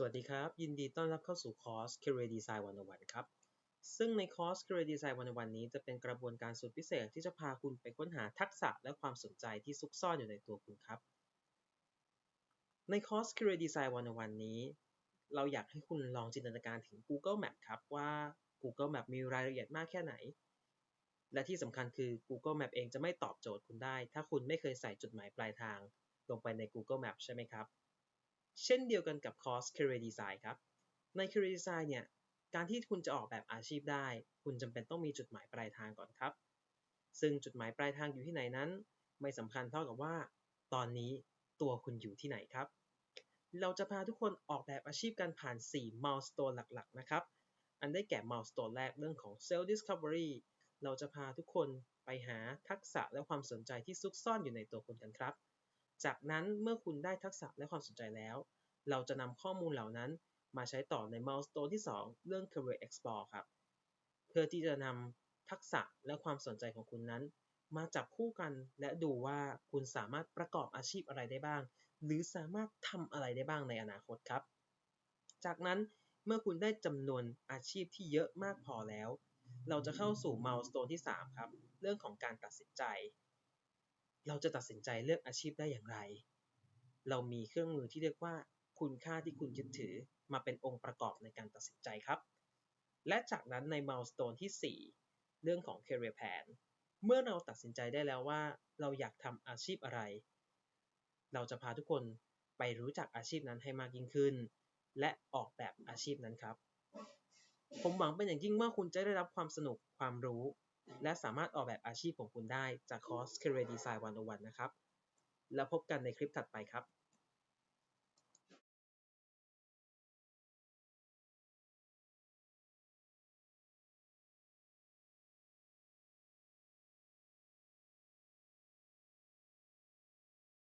สวัสดีครับ ยินดีต้อนรับเข้าสู่คอร์ส Career Design 101 ครับ ซึ่งในคอร์ส Career Design 101 นี้จะเป็นกระบวนการสุดพิเศษที่จะพาคุณไปค้นหาทักษะและความสนใจที่ซุกซ่อนอยู่ในตัวคุณครับ ในคอร์ส Career Design 101 นี้ เราอยากให้คุณลองจินตนาการถึง Google Map ครับ ว่า Google Map มีรายละเอียดมากแค่ไหน และที่สำคัญคือ Google Map เองจะไม่ตอบโจทย์คุณได้ ถ้าคุณไม่เคยใส่จุดหมายปลายทาง ลงไปใน Google Map ใช่ไหมครับ เช่นเดียวกันกับคอร์ส Career Design ครับ ใน Career Design เนี่ย การที่คุณจะออกแบบอาชีพได้ คุณจำเป็นต้องมีจุดหมายปลายทางก่อนครับ ซึ่งจุดหมายปลายทางอยู่ที่ไหนนั้น ไม่สำคัญเท่ากับว่า ตอนนี้ตัวคุณอยู่ที่ไหนครับ เราจะพาทุกคนออกแบบอาชีพกันผ่าน 4 milestone หลักๆ นะครับ อันได้แก่ milestone แรกเรื่องของ self discovery เราจะพาทุกคนไปหาทักษะและความสนใจที่ซุกซ่อนอยู่ในตัวคุณกันครับ จากนั้นเมื่อคุณได้ทักษะและความสนใจแล้ว เราจะนำข้อมูลเหล่านั้นมาใช้ต่อใน milestone ที่ 2 เรื่อง career explore ครับ เพื่อที่จะนำทักษะและความสนใจของคุณนั้น มาจับคู่กันและดูว่าคุณสามารถประกอบอาชีพอะไรได้บ้าง หรือสามารถทำอะไรได้บ้างในอนาคตครับ จากนั้นเมื่อคุณได้จำนวนอาชีพที่เยอะมากพอแล้ว เราจะเข้าสู่ milestone ที่ 3 ครับ เรื่องของการตัดสินใจ เราจะตัดสินใจเลือกอาชีพได้อย่างไร เรามีเครื่องมือที่เรียกว่า คุณค่าที่คุณยึดถือมาเป็นองค์ประกอบในการตัดสินใจครับ และจากนั้นใน milestone ที่ 4 เรื่องของ career plan เมื่อเราตัดสินใจได้แล้วว่า เราอยากทำอาชีพอะไร เราจะพาทุกคนไปรู้จักอาชีพนั้นให้มากยิ่งขึ้น และออกแบบอาชีพนั้นครับ ผมหวังเป็นอย่างยิ่งว่าคุณจะได้รับความสนุกความรู้ และสามารถออกแบบอาชีพของคุณได้จากคอร์ส Career Design 101 นะครับ แล้วพบกันในคลิปถัดไปครับ